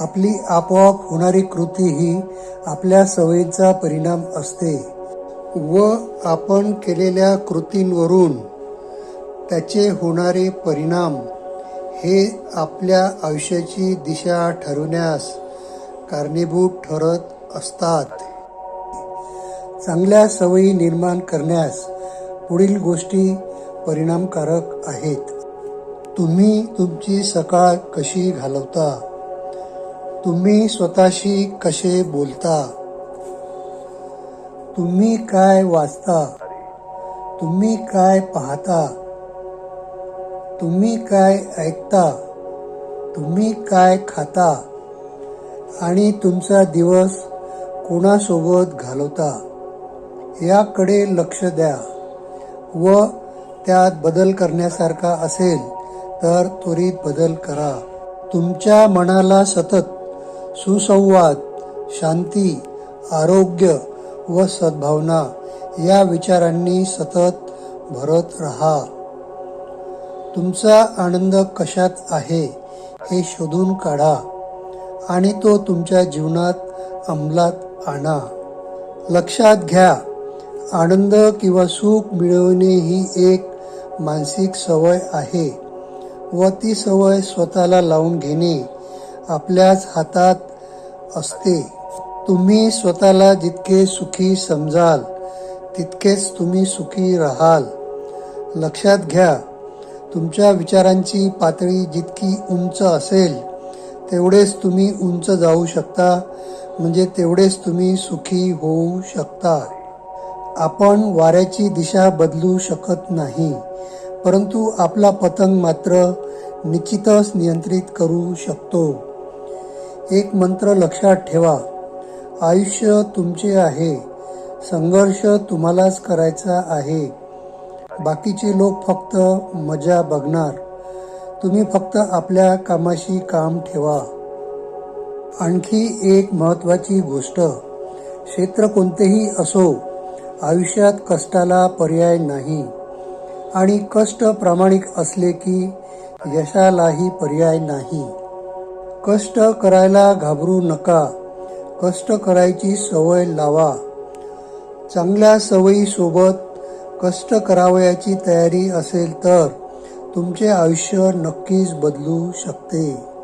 आपली आपोआप होणारी कृती ही आपल्या सवयींचा परिणाम असते व आपण केलेल्या कृतींवरून त्याचे होणारे परिणाम हे आपल्या आयुष्याची दिशा ठरवण्यास कारणीभूत ठरत असतात. चांगल्या सवयी निर्माण करण्यास पुढील गोष्टी परिणामकारक आहेत. तुम्ही तुमची सकाळ कशी घालवता? तुम्ही स्वतःशी कसे बोलता? तुम्ही काय वाचता? तुम्ही काय पाहता? तुम्ही काय ऐकता? तुम्ही काय खाता? आणि तुमचा दिवस कोणासोबत घालवता? याकडे लक्ष द्या. व त्यात बदल करण्यासारखा असेल तर त्वरित बदल करा. तुमच्या मनाला सतत सुसंवाद शांती आरोग्य व सद्भावना या विचारांनी सतत भरत राहा. तुमचा आनंद कशात आहे हे शोधून काढा आणि तो तुमच्या जीवनात अंमलात आणा. लक्षात घ्या आनंद किंवा सुख मिळवणे ही एक मानसिक सवय आहे व ती सवय स्वतःला लावून घेणे आपल्याच हातात असते. तुम्ही स्वतःला जितके सुखी समजाल तितकेच तुम्ही सुखी राहाल. लक्षात घ्या तुमच्या विचारांची पातळी जितकी उंच असेल तेवढेच तुम्ही उंच जाऊ शकता म्हणजे तेवढेच तुम्ही सुखी होऊ शकता. आपण वाऱ्याची दिशा बदलू शकत नाही परंतु आपला पतंग मात्र निश्चितच नियंत्रित करू शकतो. एक मंत्र लक्षात ठेवा. आयुष्य तुमचे आहे. संघर्ष तुम्हालाच करायचा आहे. बाकीचे लोक फक्त मजा बघणार. तुम्ही फक्त आपल्या कामाशी काम ठेवा. आणखी एक महत्वाची गोष्ट क्षेत्र कोणतेही असो आयुष्यात कष्टाला पर्याय नाही. आणि कष्ट प्रामाणिक असले की यशालाही पर्याय नाही. कष्ट करायला घाबरू नका. कष्ट करायची सवय लावा. चांगल्या सवयीसोबत कष्ट करावयाची तयारी असेल तर तुमचे आयुष्य नक्कीच बदलू शकते.